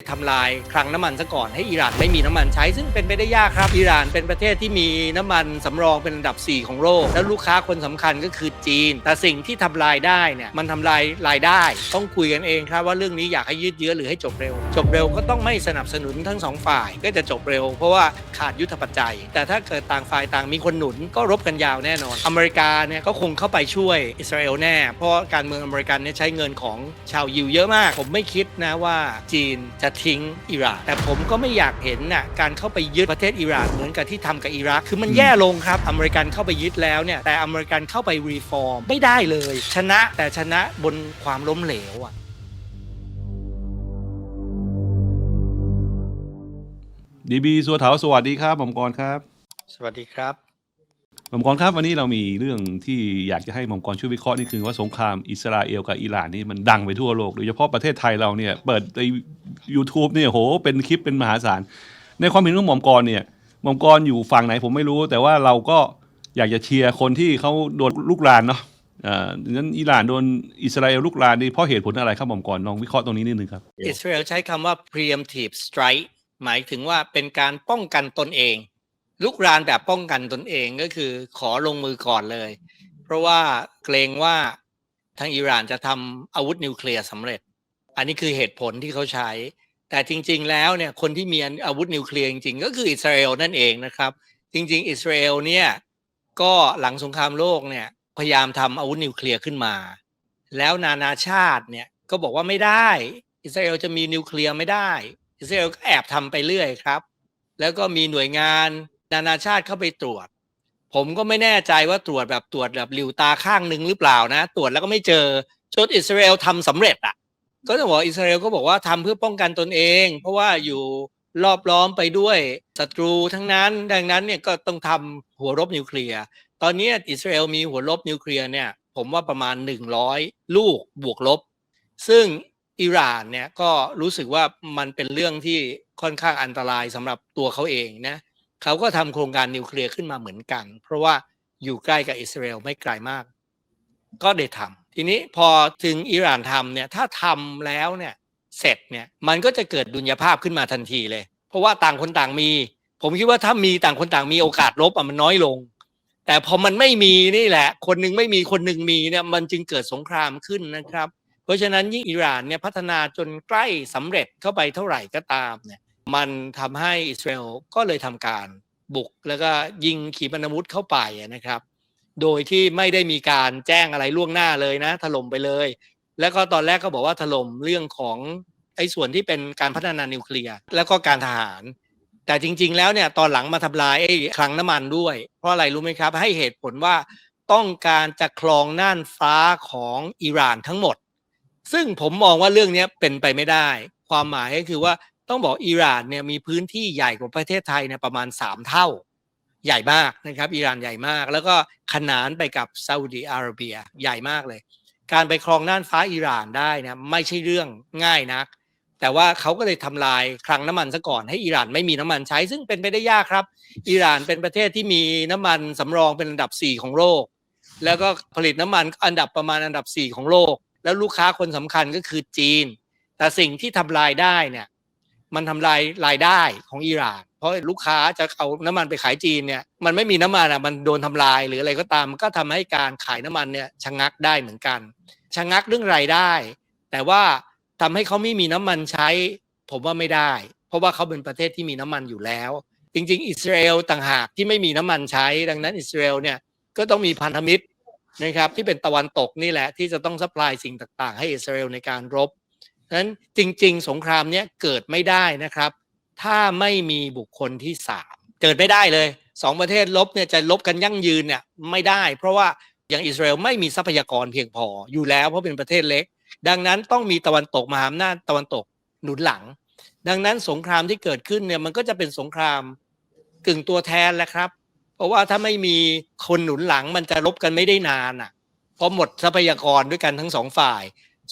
ทำลายคลังน้ำมันซะก่อนให้อิหร่านไม่มีน้ำมันใช้ ซึ่งเป็นไปได้ยากครับอิหร่านเป็นประเทศที่มีน้ำมันสำรองเป็นอันดับ 4 ของโลก แล้วลูกค้าคนสำคัญก็คือจีน แต่สิ่งที่ทำลายได้เนี่ยมันทำลายรายได้ ต้องคุยกันเองครับว่าเรื่องนี้อยากให้ยืดเยื้อหรือให้จบเร็ว จบเร็วก็ต้องไม่สนับสนุนทั้งสองฝ่ายก็จะจบเร็ว เพราะว่าขาดยุทธปัจจัย แต่ถ้าเกิดต่างฝ่ายต่างมีคนหนุนก็รบกันยาวแน่นอน อเมริกาเนี่ยก็คงเข้าไปช่วยอิสราเอลแน่ เพราะการเมืองอเมริกันเนี่ยใช้เงินของชาวยิวเยอะมาก ผมไม่คิดนะว่าจีนจะทิ้งอิหร่าน แต่ผมก็ไม่อยากเห็นน่ะการเข้าไปยึดประเทศอิหร่านเหมือนกับที่ทำกับอิรัก คือมันแย่ลงครับ อเมริกันเข้าไปยึดแล้วเนี่ย แต่อเมริกันเข้าไปรีฟอร์มไม่ได้เลย ชนะแต่ชนะบนความล้มเหลวอะดีบีสัวเถาสวัสดีครับผมกรครับ สวัสดีครับ ผมกรครับวันนี้เรามีเรื่องที่อยากจะให้ผมกรช่วยวิเคราะห์นี่คือว่าสงครามอิสราเอลกับอิหร่านนี่มันดังไปทั่วโลกโดยเฉพาะประเทศไทยเราเนี่ยเปิดใน YouTube เนี่ยโหเป็นคลิปเป็นมหาศาล ในความเห็นของหม่อมกรเนี่ยหม่อมกรอยู่ฝั่งไหนผมไม่รู้ แต่ว่าเราก็อยากจะเชียร์คนที่เขาโดนลุกรานเนาะอ่าดังนั้นอิหร่านโดนอิสราเอลลุกรานนี่เพราะเหตุผลอะไรครับหม่อมกรลองวิเคราะห์ตรงนี้นิดนึงครับอิสราเอลใช้คำว่า preemptive strike หมายถึงว่าเป็นการป้องกันตนเอง ลุกรานแบบป้องกันตนเองก็คือขอลงมือก่อนเลย เพราะว่าเกรงว่าทางอิหร่านจะทำอาวุธนิวเคลียร์สำเร็จ อันนี้คือเหตุผลที่เขาใช้ แต่จริง ๆ แล้วเนี่ยคนที่มีอาวุธนิวเคลียร์จริงๆ ก็คืออิสราเอลนั่นเองนะครับ จริง ๆ อิสราเอลเนี่ยก็หลังสงครามโลกเนี่ยพยายามทำอาวุธนิวเคลียร์ขึ้นมา แล้วนานาชาติเนี่ยก็บอกว่าไม่ได้ อิสราเอลจะมีนิวเคลียร์ไม่ได้ อิสราเอลก็แอบทำไปเรื่อยครับ แล้วก็มีหน่วยงาน นานาชาติเข้าไปตรวจ ผมก็ไม่แน่ใจว่าตรวจแบบตรวจแบบหลิวตาข้างหนึ่งหรือเปล่านะ ตรวจแล้วก็ไม่เจอจนอิสราเอลทำสำเร็จอะ ก็จะบอกอิสราเอลก็บอกว่าทำเพื่อป้องกันตนเอง เพราะว่าอยู่รอบล้อมไปด้วยศัตรูทั้งนั้น ดังนั้นเนี่ยก็ต้องทำหัวรบนิวเคลียร์ตอนนี้อิสราเอลมีหัวรบนิวเคลียร์เนี่ยผมว่าประมาณ 100 ลูกบวกลบ ซึ่งอิหร่านเนี่ยก็รู้สึกว่ามันเป็นเรื่องที่ค่อนข้างอันตรายสำหรับตัวเขาเองนะ เขาก็ทำโครงการนิวเคลียร์ขึ้นมาเหมือนกัน เพราะว่าอยู่ใกล้กับอิสราเอลไม่ไกลมาก ก็ได้ทำทีนี้พอถึงอิหร่านทำเนี่ยถ้าทำแล้วเนี่ยเสร็จเนี่ยมันก็จะเกิดดุลยภาพขึ้นมาทันทีเลย เพราะว่าต่างคนต่างมี ผมคิดว่าถ้ามีต่างคนต่างมีโอกาสลบอะมันน้อยลง แต่พอมันไม่มีนี่แหละ คนหนึ่งไม่มีคนหนึ่งมีเนี่ยมันจึงเกิดสงครามขึ้นนะครับ เพราะฉะนั้นยิ่งอิหร่านเนี่ยพัฒนาจนใกล้สำเร็จเข้าไปเท่าไหร่ก็ตามเนี่ย มันทำให้อิสราเอลก็เลยทำการบุกแล้วก็ยิงขีปนาวุธเข้าไปนะครับ โดยที่ไม่ได้มีการแจ้งอะไรล่วงหน้าเลยนะ ถล่มไปเลย แล้วก็ตอนแรกก็บอกว่าถล่มเรื่องของไอ้ส่วนที่เป็นการพัฒนานิวเคลียร์แล้วก็การทหาร แต่จริง ๆ แล้วเนี่ยตอนหลังมาทำลายไอ้คลังน้ำมันด้วย เพราะอะไรรู้ไหมครับ ให้เหตุผลว่าต้องการจะคลองน่านฟ้าของอิหร่านทั้งหมด ซึ่งผมมองว่าเรื่องนี้เป็นไปไม่ได้ ความหมายก็คือว่า ต้องบอกอิหร่านเนี่ยมีพื้นที่ใหญ่กว่าประเทศไทยเนี่ยประมาณ 3 เท่าใหญ่มากนะครับอิหร่านใหญ่มาก แล้วก็ขนานไปกับซาอุดีอาระเบียใหญ่มากเลย การไปครองน่านฟ้าอิหร่านได้นะไม่ใช่เรื่องง่ายนัก แต่ว่าเขาก็เลยทำลายคลังน้ำมันซะก่อนให้อิหร่านไม่มีน้ำมันใช้ ซึ่งเป็นไปได้ยากครับ อิหร่านเป็นประเทศที่มีน้ำมันสำรองเป็นอันดับ 4 ของโลก แล้วก็ผลิตน้ำมันอันดับประมาณอันดับ 4 ของโลก แล้วลูกค้าคนสำคัญก็คือจีน แต่สิ่งที่ทำลายได้เนี่ย มันทำลายรายได้ของอิหร่าน เพราะลูกค้าจะเอาน้ำมันไปขายจีนเนี่ยมันไม่มีน้ำมันอะมันโดนทำลายหรืออะไรก็ตามมันก็ทำให้การขายน้ำมันเนี่ยชะงักได้เหมือนกันชะงักเรื่องรายได้ แต่ว่าทำให้เขาไม่มีน้ำมันใช้ ผมว่าไม่ได้ เพราะว่าเขาเป็นประเทศที่มีน้ำมันอยู่แล้ว จริง ๆ อิสราเอลต่างหากที่ไม่มีน้ำมันใช้ ดังนั้นอิสราเอลเนี่ยก็ต้องมีพันธมิตรนะครับที่เป็นตะวันตกนี่แหละที่จะต้องซัพพลายสิ่งต่าง ๆ ให้อิสราเอลในการรบ นั้นจริง ๆ สงครามเนี้ยเกิดไม่ได้นะครับ ถ้าไม่มีบุคคลที่สามเกิดไม่ได้เลยสองประเทศลบเนี่ยจะลบกันยั่งยืนเนี่ยไม่ได้ เพราะว่าอย่างอิสราเอลไม่มีทรัพยากรเพียงพออยู่แล้วเพราะเป็นประเทศเล็ก ดังนั้นต้องมีตะวันตกมหาอำนาจตะวันตกหนุนหลัง ดังนั้นสงครามที่เกิดขึ้นเนี่ยมันก็จะเป็นสงครามกึ่งตัวแทนแหละครับ เพราะว่าถ้าไม่มีคนหนุนหลังมันจะลบกันไม่ได้นานอะเพราะหมดทรัพยากรด้วยกันทั้งสองฝ่าย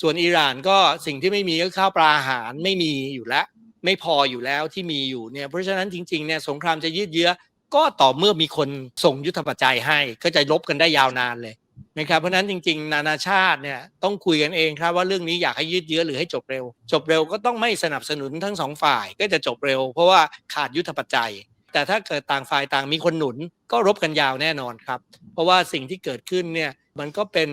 ส่วนอิหร่านก็สิ่งที่ไม่มีก็ข้าวปลาอาหารไม่มีอยู่แล้ว ไม่พออยู่แล้วที่มีอยู่เนี่ยเพราะฉะนั้นจริงๆเนี่ยสงครามจะยืดเยื้อ ก็ต่อเมื่อมีคนส่งยุทธปัจจัยให้ ก็จะลบกันได้ยาวนานเลยนะครับเพราะฉะนั้นจริง ๆ นานาชาติเนี่ยต้องคุยกันเองครับว่าเรื่องนี้อยากให้ยืดเยื้อหรือให้จบเร็ว จบเร็วก็ต้องไม่สนับสนุนทั้งสองฝ่ายก็จะจบเร็ว เพราะว่าขาดยุทธปัจจัย แต่ถ้าเกิดต่างฝ่ายต่างมีคนหนุน ก็รบกันยาวแน่นอนครับ เพราะว่าสิ่งที่เกิดขึ้นเนี่ยมันก็เป็น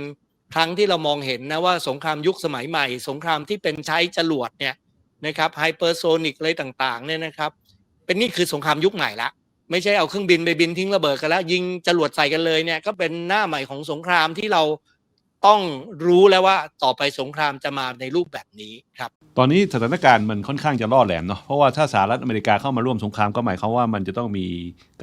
ครั้งที่เรามองเห็นนะว่าสงครามยุคสมัยใหม่ สงครามที่เป็นใช้จรวดเนี่ยนะครับไฮเปอร์โซนิกอะไรต่างๆเนี่ยนะครับ เป็นนี่คือสงครามยุคใหม่ละไม่ใช่เอาเครื่องบินไปบินทิ้งระเบิดกันแล้ว ยิงจรวดใส่กันเลยเนี่ยก็เป็นหน้าใหม่ของสงครามที่เรา ต้องรู้แล้วว่าต่อไปสงครามจะมาในรูปแบบนี้ครับ ตอนนี้สถานการณ์มันค่อนข้างจะล่อแหลมเนาะเพราะว่าถ้าสหรัฐอเมริกาเข้ามาร่วมสงครามก็หมายความว่ามันจะต้องมี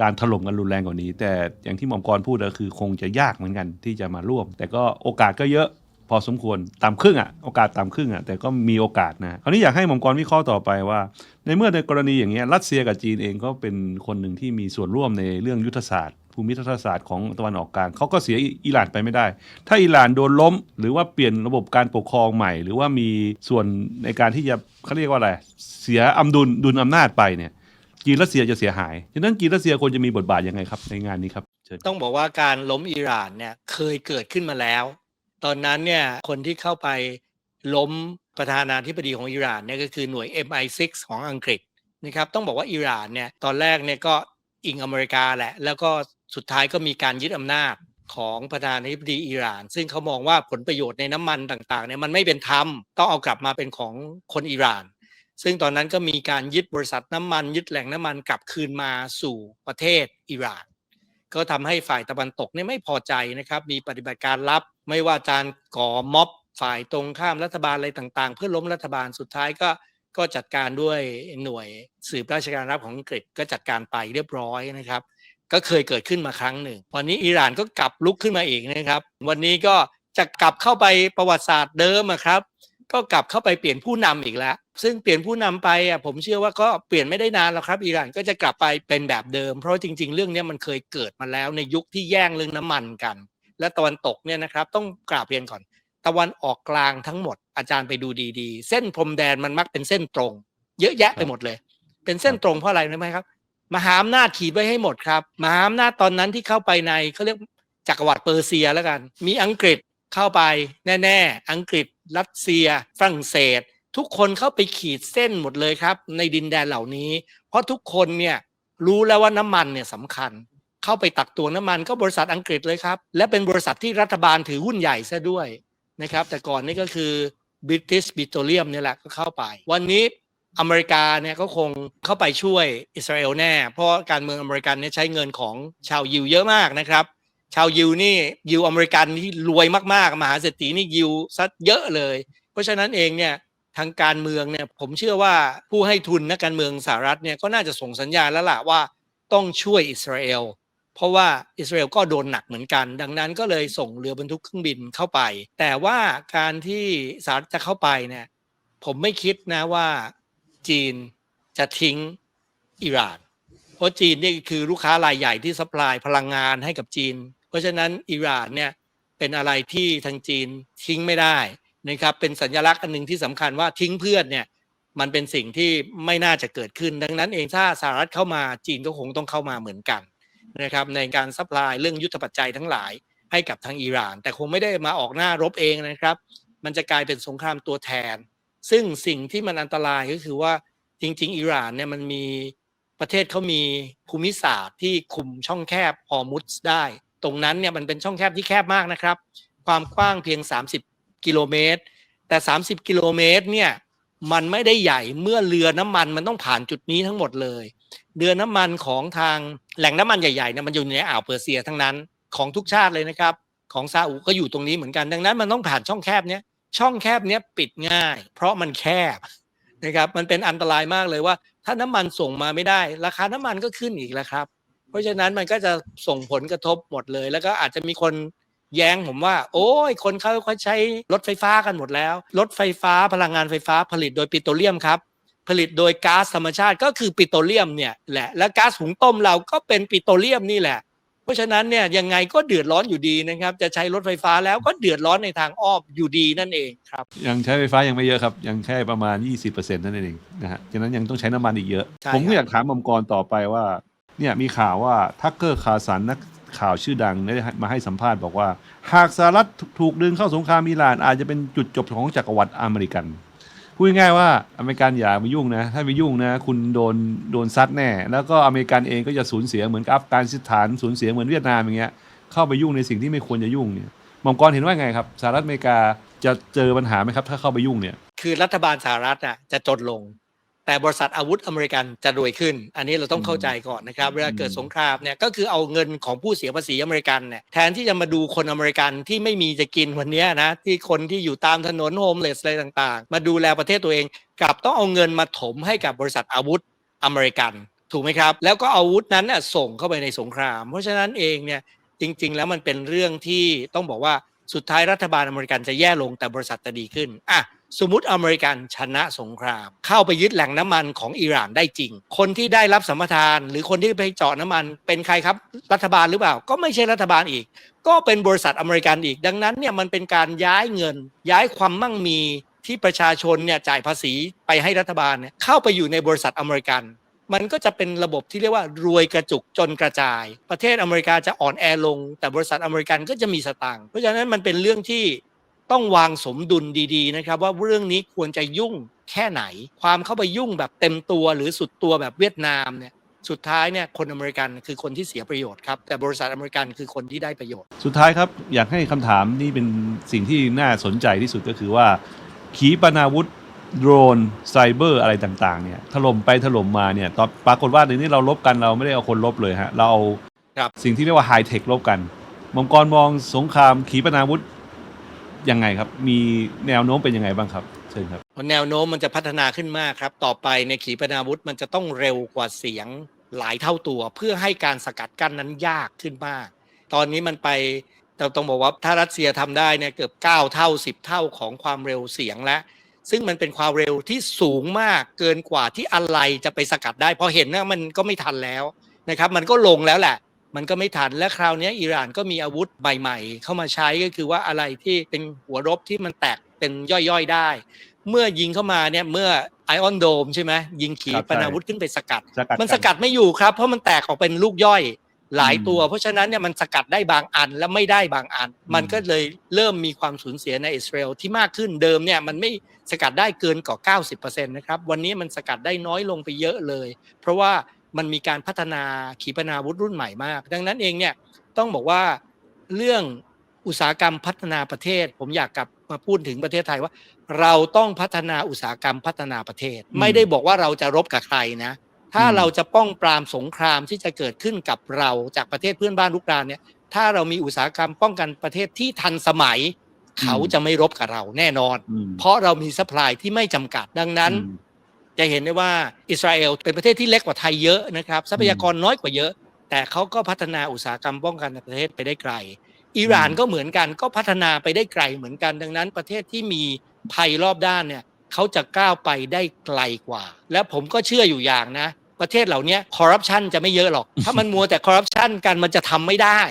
การถล่มกันรุนแรงกว่านี้ แต่อย่างที่หมอมกรพูดก็คือคงจะยากเหมือนกันที่จะมาร่วม แต่ก็โอกาสก็เยอะพอสมควรต่ำครึ่งอะโอกาสต่ำครึ่งอะแต่ก็มีโอกาสนะคราวนี้อยากให้หมอมกรวิเคราะห์ต่อไปว่า ในเมื่อในกรณีอย่างเงี้ยรัสเซียกับจีนเองก็เป็นคนหนึ่งที่มีส่วนร่วมในเรื่องยุทธศาสตร์ ภูมิทัศศาสตร์ของตะวันออกกลางเขาก็เสียอิหร่านไปไม่ได้ ถ้าอิหร่านโดนล้ม หรือว่าเปลี่ยนระบบการปกครองใหม่ หรือว่ามีส่วนในการที่จะเขาเรียกว่าอะไรเสียอำดุลดุลอำนาจไปเนี่ยจีนรัสเซียจะเสียหายฉะนั้นจีนรัสเซียควรจะมีบทบาทยังไงครับ ในงานนี้ครับต้องบอกว่าการล้มอิหร่านเนี่ยเคยเกิดขึ้นมาแล้ว ตอนนั้นเนี่ยคนที่เข้าไปล้มประธานาธิบดีของอิหร่านเนี่ยก็คือหน่วย MI6 ของอังกฤษนะครับต้องบอกว่าอิหร่านเนี่ยตอนแรกเนี่ยก็ อิงอเมริกาแหละ แล้วก็สุดท้ายก็มีการยึดอำนาจของประธานาธิบดีอิหร่าน ซึ่งเขามองว่าผลประโยชน์ในน้ำมันต่างๆเนี่ยมันไม่เป็นธรรมต้องเอากลับมาเป็นของคนอิหร่าน ซึ่งตอนนั้นก็มีการยึดบริษัทน้ำมัน ยึดแหล่งน้ำมันกลับคืนมาสู่ประเทศอิหร่าน ก็ทำให้ฝ่ายตะวันตกเนี่ยไม่พอใจนะครับมีปฏิบัติการลับไม่ว่าการก่อม็อบฝ่ายตรงข้ามรัฐบาลอะไรต่างๆ เพื่อล้มรัฐบาลสุดท้ายก็ ก็จัดการด้วยหน่วยสืบราชการรับของอังกฤษก็จัดการไปเรียบร้อยนะครับ ก็เคยเกิดขึ้นมาครั้งหนึ่งวันนี้อิหร่านก็กลับลุกขึ้นมาอีกนะครับ วันนี้ก็จะกลับเข้าไปประวัติศาสตร์เดิมครับ ก็กลับเข้าไปเปลี่ยนผู้นำอีกแล้ว ซึ่งเปลี่ยนผู้นำไปอะผมเชื่อว่าก็เปลี่ยนไม่ได้นานแล้วครับอิหร่านก็จะกลับไปเป็นแบบเดิม เพราะจริง ๆ เรื่องนี้มันเคยเกิดมาแล้วในยุคที่แย่งเรื่องน้ำมันกัน และตะวันตกเนี่ยนะครับต้องกราบเรียนก่อน ตะวันออกกลางทั้งหมด อาจารย์ไปดูดีๆ เส้นพรมแดนมันมักเป็นเส้นตรง เยอะแยะไปหมดเลย เป็นเส้นตรงเพราะอะไรรู้ไหมครับ มหาอำนาจขีดไว้ให้หมดครับมหาอำนาจตอนนั้นที่เข้าไปในเขาเรียกจักรวรรดิเปอร์เซียแล้วกัน มีอังกฤษเข้าไปแน่ๆ อังกฤษ รัสเซีย ฝรั่งเศส ทุกคนเข้าไปขีดเส้นหมดเลยครับ ในดินแดนเหล่านี้ เพราะทุกคนเนี่ยรู้แล้วว่าน้ำมันเนี่ยสำคัญ เข้าไปตักตวงน้ำมันก็บริษัทอังกฤษเลยครับ และเป็นบริษัทที่รัฐบาลถือหุ้นใหญ่ซะด้วย นะครับ แต่ก่อนนี่ก็คือ British Petroleum เนี่ยแหละก็เข้าไป วันนี้อเมริกาเนี่ยก็คงเข้าไปช่วยอิสราเอลแน่ เพราะการเมืองอเมริกันเนี่ยใช้เงินของชาวยิวเยอะมากนะครับ ชาวยิวนี่ยิวอเมริกันที่รวยมากๆ มหาเศรษฐีนี่ยิวซะเยอะเลย เพราะฉะนั้นเองเนี่ยทางการเมืองเนี่ยผมเชื่อว่าผู้ให้ทุนนักการเมืองสหรัฐเนี่ยก็น่าจะส่งสัญญาณแล้วล่ะว่าต้องช่วยอิสราเอล เพราะว่าอิสราเอลก็โดนหนักเหมือนกัน ดังนั้นก็เลยส่งเรือบรรทุกเครื่องบินเข้าไป แต่ว่าการที่สหรัฐจะเข้าไปเนี่ยผมไม่คิดนะว่าจีนจะทิ้งอิหร่าน เพราะจีนนี่คือลูกค้ารายใหญ่ที่ซัพพลายพลังงานให้กับจีน เพราะฉะนั้นอิหร่านเนี่ยเป็นอะไรที่ทางจีนทิ้งไม่ได้นะครับเป็นสัญลักษณ์อันหนึ่งที่สำคัญว่าทิ้งเพื่อนเนี่ยมันเป็นสิ่งที่ไม่น่าจะเกิดขึ้น ดังนั้นเองถ้าสหรัฐเข้ามาจีนก็คงต้องเข้ามาเหมือนกัน นะครับในการซัพพลายเรื่องยุทธปัจจัยทั้งหลายให้กับทางอิหร่าน แต่คงไม่ได้มาออกหน้ารบเองนะครับ มันจะกลายเป็นสงครามตัวแทน ซึ่งสิ่งที่มันอันตรายก็คือว่าจริง ๆ อิหร่านเนี่ยมันมีประเทศเขามีภูมิศาสตร์ที่คุมช่องแคบฮอร์มุสได้ ตรงนั้นเนี่ยมันเป็นช่องแคบที่แคบมากนะครับ ความกว้างเพียง 30 กิโลเมตร แต่ 30 กิโลเมตรเนี่ยมันไม่ได้ใหญ่เมื่อเรือน้ำมันมันต้องผ่านจุดนี้ทั้งหมดเลย เรือนน้ำมันของทางแหล่งน้ำมันใหญ่ๆเนี่ยมันอยู่ในอ่าวเปอร์เซียทั้งนั้นของทุกชาติเลยนะครับของซาอุก็อยู่ตรงนี้เหมือนกัน ดังนั้นมันต้องผ่านช่องแคบเนี้ยช่องแคบเนี้ยปิดง่าย เพราะมันแคบนะครับมันเป็นอันตรายมากเลยว่า ถ้าน้ำมันส่งมาไม่ได้ ราคาน้ำมันก็ขึ้นอีกแล้วครับ เพราะฉะนั้นมันก็จะส่งผลกระทบหมดเลย แล้วก็อาจจะมีคนแย้งผมว่า โอ้ยคนเขาเขาใช้รถไฟฟ้ากันหมดแล้ว รถไฟฟ้าพลังงานไฟฟ้าผลิตโดยปิโตรเลียมครับ ผลิตโดยก๊าซธรรมชาติก็คือปิโตรเลียมเนี่ยแหละและก๊าซหุงต้มเราก็เป็นปิโตรเลียมนี่แหละ เพราะฉะนั้นเนี่ยยังไงก็เดือดร้อนอยู่ดีนะครับ จะใช้รถไฟฟ้าแล้วก็เดือดร้อนในทางอ้อมอยู่ดีนั่นเองครับ ยังใช้ไฟฟ้ายังไม่เยอะครับ ยังแค่ประมาณ 20%นั่นเองนะฮะฉะนั้นยังต้องใช้น้ำมันอีกเยอะ ใช่ผมคก็รับ อยากถามมัมกรต่อไปว่าเนี่ยมีข่าวว่าทักเกอร์คาสันนักข่าวชื่อดังได้มาให้สัมภาษณ์บอกว่า หากสหรัฐถูกดึงเข้าสงครามอิหร่านอาจจะเป็นจุดจบของจักรวรรดิอเมริกัน พูดง่ายๆว่าอเมริกันอย่ามายุ่งนะ ถ้าไปยุ่งนะ คุณโดนโดนซัดแน่ แล้วก็อเมริกันเองก็จะสูญเสียเหมือนกับอัฟกานิสถานสูญเสียเหมือนเวียดนามอย่างเงี้ยเข้าไปยุ่งในสิ่งที่ไม่ควรจะยุ่งเนี่ยมองกรเห็นว่าไงครับสหรัฐอเมริกาจะเจอปัญหาไหมครับ ถ้าเข้าไปยุ่งเนี่ย คือรัฐบาลสหรัฐอะจะจนลง แต่บริษัทอาวุธอเมริกันจะรวยขึ้น อันนี้เราต้องเข้าใจก่อนนะครับ เวลาเกิดสงครามเนี่ยก็คือเอาเงินของผู้เสียภาษีอเมริกันเนี่ยแทนที่จะมาดูคนอเมริกันที่ไม่มีจะกินวันเนี้ยนะที่คนที่อยู่ตามถนนโฮมเลสอะไรต่างๆ มาดูแลประเทศตัวเองกลับต้องเอาเงินมาถมให้กับบริษัทอาวุธอเมริกันถูกไหมครับ แล้วก็อาวุธนั้นน่ะส่งเข้าไปในสงคราม เพราะฉะนั้นเองเนี่ยจริง ๆ แล้วมันเป็นเรื่องที่ต้องบอกว่า สุดท้ายรัฐบาลอเมริกันจะแย่ลงแต่บริษัทจะดีขึ้นอะสมมติอเมริกันชนะสงคราม เข้าไปยึดแหล่งน้ำมันของอิหร่านได้จริง คนที่ได้รับสัมปทาน หรือคนที่ไปเจาะน้ำมัน เป็นใครครับรัฐบาลหรือเปล่า ก็ไม่ใช่รัฐบาลอีก ก็เป็นบริษัทอเมริกันอีก ดังนั้นเนี่ยมันเป็นการย้ายเงิน ย้ายความมั่งมีที่ประชาชนเนี่ยจ่ายภาษีไปให้รัฐบาลเนี่ยเข้าไปอยู่ในบริษัทอเมริกัน มันก็จะเป็นระบบที่เรียกว่ารวยกระจุกจนกระจาย ประเทศอเมริกาจะอ่อนแอลง แต่บริษัทอเมริกันก็จะมีสตางค์เพราะฉะนั้นมันเป็นเรื่องที่ต้องวางสมดุลดีๆนะครับ ว่าเรื่องนี้ควรจะยุ่งแค่ไหน ความเข้าไปยุ่งแบบเต็มตัวหรือสุดตัวแบบเวียดนามเนี่ยสุดท้ายเนี่ยคนอเมริกันคือคนที่เสียประโยชน์ครับ แต่บริษัทอเมริกันคือคนที่ได้ประโยชน์ สุดท้ายครับ อยากให้คำถามนี่เป็นสิ่งที่น่าสนใจที่สุดก็คือว่า ขีปนาวุธ โดรนไซเบอร์อะไรต่างๆเนี่ยถล่มไปถล่มมาเนี่ยตอนปรากฏว่าในนี้เราลบกันเราไม่ได้เอาคนลบเลยฮะเราเอาครับสิ่งที่เรียกว่าไฮเทคลบกันมังกรมองสงครามขีปนาวุธยังไงครับ มีแนวโน้มเป็นยังไงบ้างครับเชิญครับแนวโน้มมันจะพัฒนาขึ้นมากครับ ต่อไปในขีปนาวุธมันจะต้องเร็วกว่าเสียงหลายเท่าตัว เพื่อให้การสกัดกั้นนั้นยากขึ้นมาก ตอนนี้มันไปเราต้องบอกว่าถ้ารัสเซียทำได้เนี่ยเกือบ 9 เท่า 10 เท่าของความเร็วเสียงแล้ว ซึ่งมันเป็นความเร็วที่สูงมากเกินกว่าที่อะไรจะไปสกัดได้พอเห็นนะมันก็ไม่ทันแล้วนะครับ มันก็ลงแล้วแหละ มันก็ไม่ทันและคราวนี้อิหร่านก็มีอาวุธใหม่ ๆ เข้ามาใช้ก็คือว่าอะไรที่เป็นหัวรบที่มันแตกเป็นย่อยๆได้ เมื่อยิงเข้ามาเนี่ยเมื่อไอออนโดมใช่ไหมยิงขีครับปนาวุธขึ้นไปสกัดสกัด มันสกัดไม่อยู่ครับ เพราะมันแตกออกเป็นลูกย่อย หลายอืมตัว เพราะฉะนั้นเนี่ยมันสกัดได้บางอันและไม่ได้บางอัน มันก็เลยเริ่มมีความสูญเสียในอิสราเอลที่มากขึ้นเดิมเนี่ยมันไม่สกัดได้เกินกว่า90%นะครับวันนี้มันสกัดได้น้อยลงไปเยอะเลย เพราะว่ามันมีการพัฒนาขีปนาวุธรุ่นใหม่มาก ดังนั้นเองเนี่ยต้องบอกว่าเรื่องอุตสาหกรรมพัฒนาประเทศ ผมอยากกลับมาพูดถึงประเทศไทยว่า เราต้องพัฒนาอุตสาหกรรมพัฒนาประเทศอืมไม่ได้บอกว่าเราจะรบกับใครนะ ถ้าอืมเราจะป้องปรามสงครามที่จะเกิดขึ้นกับเราจากประเทศเพื่อนบ้านลุกรานเนี่ย ถ้าเรามีอุตสาหกรรมป้องกันประเทศที่ทันสมัย เขาจะไม่รบกับเราแน่นอนอืมเพราะเรามีสป라이ที่ไม่จำกัดดังนั้นอืมจะเห็นได้ว่าอิสราเอลเป็นประเทศที่เล็กกว่าไทยเยอะนะครับทรัพยากรน้อยกว่าเยอะ แต่เขาก็พัฒนาอุตสาหกรรมป้องกันประเทศไปได้ไกลอิหร่านอืมก็เหมือนกันก็พัฒนาไปได้ไกลเหมือนกัน ดังนั้นประเทศที่มีภัยรอบด้านเนี่ยเขาจะก้าวไปได้ไกลกว่า และผมก็เชื่ออยู่อย่างนะ ประเทศเหล่านี้คอร์รัปชันจะไม่เยอะหรอก ถ้ามันมัวแต่คอร์รัปชันกันมันจะทำไม่ได้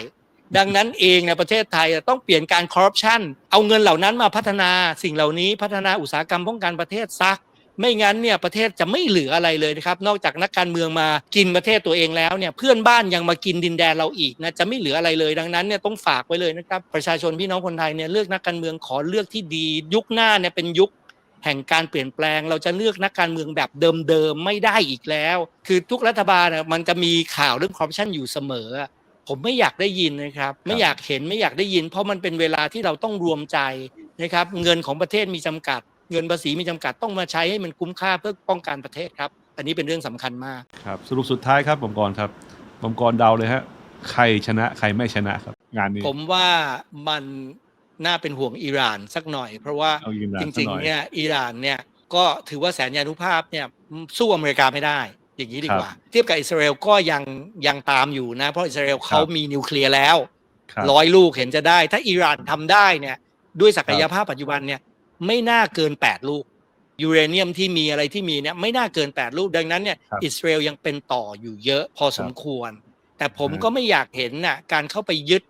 ดังนั้นเองในประเทศไทยต้องเปลี่ยนการคอร์รัปชันเอาเงินเหล่านั้นมาพัฒนาสิ่งเหล่านี้พัฒนาอุตสาหกรรมป้องกันประเทศซะไม่งั้นเนี่ยประเทศจะไม่เหลืออะไรเลยนะครับ นอกจากนักการเมืองมากินประเทศตัวเองแล้วเนี่ยเพื่อนบ้านยังมากินดินแดนเราอีกนะจะไม่เหลืออะไรเลยดังนั้นเนี่ยต้องฝากไว้เลยนะครับประชาชนพี่น้องคนไทยเนี่ยเลือกนักการเมืองขอเลือกที่ดี ยุคหน้าเนี่ยเป็นยุค แห่งการเปลี่ยนแปลง เราจะเลือกนักการเมืองแบบเดิมๆไม่ได้อีกแล้ว คือทุกรัฐบาลน่ะมันจะมีข่าวเรื่องคอร์รัปชันอยู่เสมอ ผมไม่อยากได้ยินนะครับ ไม่อยากเห็นไม่อยากได้ยิน เพราะมันเป็นเวลาที่เราต้องรวมใจนะครับ เงินของประเทศมีจำกัด เงินภาษีมีจำกัดต้องมาใช้ให้มันคุ้มค่าเพื่อป้องกันประเทศครับ อันนี้เป็นเรื่องสำคัญมากครับสรุปสุดท้ายครับผมกรครับผมกรเดาเลยฮะใครชนะใครไม่ชนะครับ งานนี้ ผมว่ามัน น่าเป็นห่วงอิหร่านสักหน่อย เพราะว่าเอายืนยันจสักริงหน่อยๆเนี่ยอิหร่านเนี่ยก็ถือว่าแสนยานุภาพเนี่ยสู้อเมริกาไม่ได้ อย่างนี้ดีกว่า เทียบกับอิสราเอลก็ยังยังตามอยู่นะ เพราะอิสราเอลเขามีนิวเคลียร์แล้วครับร้อยลูกเห็นจะได้ ถ้าอิหร่านทำได้เนี่ยด้วยศักยภาพปัจจุบันเนี่ยไม่น่าเกิน 8 ลูกยูเรเนียมที่มีอะไรที่มีเนี่ยไม่น่าเกิน 8 ลูกดังนั้นเนี่ยครับอิสราเอลยังเป็นต่ออยู่เยอะพอสมควร แต่ผมฮะก็ไม่อยากเห็นน่ะการเข้าไปยึด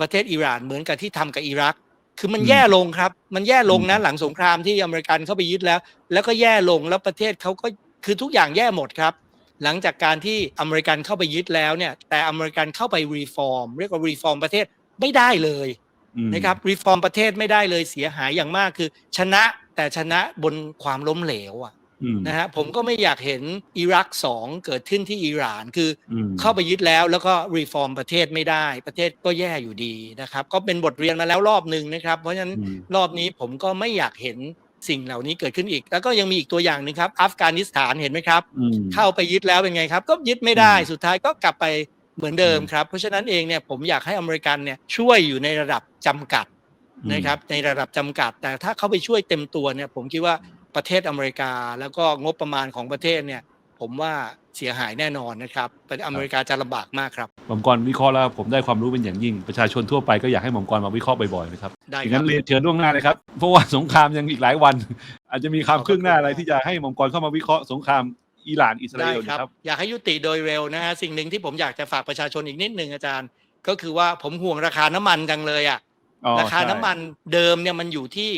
ประเทศอิหร่านเหมือนกับที่ทำกับอิรัก คือมันอืมแย่ลงครับ มันแย่ลงนะอืมหลังสงครามที่อเมริกันเข้าไปยึดแล้ว แล้วก็แย่ลงแล้วประเทศเขาก็คือทุกอย่างแย่หมดครับ หลังจากการที่อเมริกันเข้าไปยึดแล้วเนี่ย แต่อเมริกันเข้าไปรีฟอร์มเรียกว่ารีฟอร์มประเทศไม่ได้เลยอืมนะครับรีฟอร์มประเทศไม่ได้เลยเสียหายอย่างมากคือ ชนะแต่ชนะบนความล้มเหลวอะอืม นะฮะผมก็ไม่อยากเห็นอิรักสองเกิดขึ้นที่อิหร่านคืออืมเข้าไปยึดแล้วแล้วก็รีฟอร์มประเทศไม่ได้ ประเทศก็แย่อยู่ดีนะครับ ก็เป็นบทเรียนมาแล้วรอบหนึ่งนะครับ เพราะฉะนั้นอืมรอบนี้ผมก็ไม่อยากเห็นสิ่งเหล่านี้เกิดขึ้นอีก แล้วก็ยังมีอีกตัวอย่างหนึ่งครับ อัฟกานิสถานเห็นไหมครับอืมเข้าไปยึดแล้วเป็นไงครับ ก็ยึดไม่ได้อืมสุดท้ายก็กลับไปเหมือนเดิมอืมครับ เพราะฉะนั้นเองเนี่ยผมอยากให้อเมริกันเนี่ยช่วยอยู่ในระดับจำกัดอืมนะครับในระดับจำกัด แต่ถ้าเข้าไปช่วยเต็มตัวเนี่ยผมคิดว่า ประเทศอเมริกา แล้วก็งบประมาณของประเทศเนี่ยผมว่าเสียหายแน่นอนนะครับประเทศอเมริกาจะลำบากมากครับหม่อมกรวิเคราะห์แล้วผมได้ความรู้เป็นอย่างยิ่ง ประชาชนทั่วไปก็อยากให้หม่อมกรมาวิเคราะห์บ่อยๆนะครับได้อย่างครันั้บนเรียนเชิญล่วงหน้าเลยครับเพราะว่าสงครามยังอีกหลายวัน อาจจะมีความคืบหน้าอะไรที่จะให้หม่อมกรเข้ามาวิเคราะห์สงครามอิหร่านอิสราได้เอลครับนะครับ อยากให้ยุติโดยเร็วนะฮะสิ่งหนึ่งที่ผมอยากจะฝากประชาชนอีกนิดหนึ่งอาจารย์ ก็คือว่าผมห่วงราคาน้ำมันจังเลยอะ อ๋อราคาใช่ น้ำมันเดิมเนี่ยมันอยู่ที่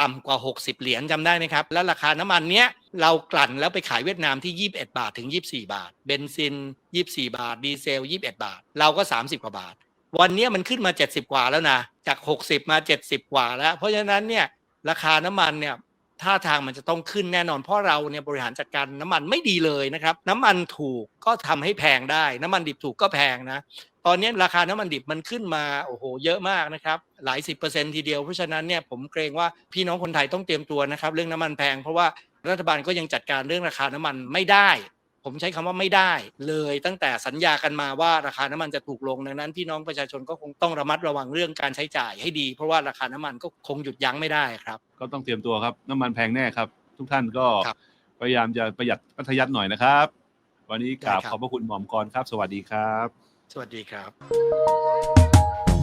ต่ำกว่า 60 เหรียญจำได้ไหมครับ แล้วราคาน้ำมันเนี้ยเรากลั่นแล้วไปขายเวียดนามที่ 21 บาทถึง 24 บาท เบนซิน 24 บาท ดีเซล 21 บาท เราก็ 30 กว่าบาท วันนี้มันขึ้นมา 70 กว่าแล้วนะ จาก 60 มา 70 กว่าแล้ว เพราะฉะนั้นเนี่ยราคาน้ำมันเนี่ย ท่าทางมันจะต้องขึ้นแน่นอน เพราะเราเนี่ยบริหารจัดการน้ำมันไม่ดีเลยนะครับ น้ำมันถูกก็ทำให้แพงได้ น้ำมันดิบถูกก็แพงนะ ตอนนี้ราคาน้ำมันดิบมันขึ้นมาโอ้โหเยอะมากนะครับ หลายสิบเปอร์เซ็นทีเดียวเพราะฉะนั้นเนี่ยผมเกรงว่าพี่น้องคนไทยต้องเตรียมตัวนะครับ เรื่องน้ำมันแพงเพราะว่ารัฐบาลก็ยังจัดการเรื่องราคาน้ำมันไม่ได้ ผมใช้คำว่าไม่ได้เลยตั้งแต่สัญญากันมาว่าราคาน้ำมันจะถูกลงดังนั้นพี่น้องประชาชนก็คงต้องระมัดระวังเรื่องการใช้จ่ายให้ดี เพราะว่าราคาน้ำมันก็คงหยุดยั้งไม่ได้ครับ ก็ต้องเตรียมตัวครับ น้ำมันแพงแน่ครับ ทุกท่านก็ครับพยายามจะประหยัดมัธยัติหน่อยนะครับ วันนี้กราบได้ครับขอบพระคุณหม่อมกรครับ สวัสดีครับ สวัสดีครับ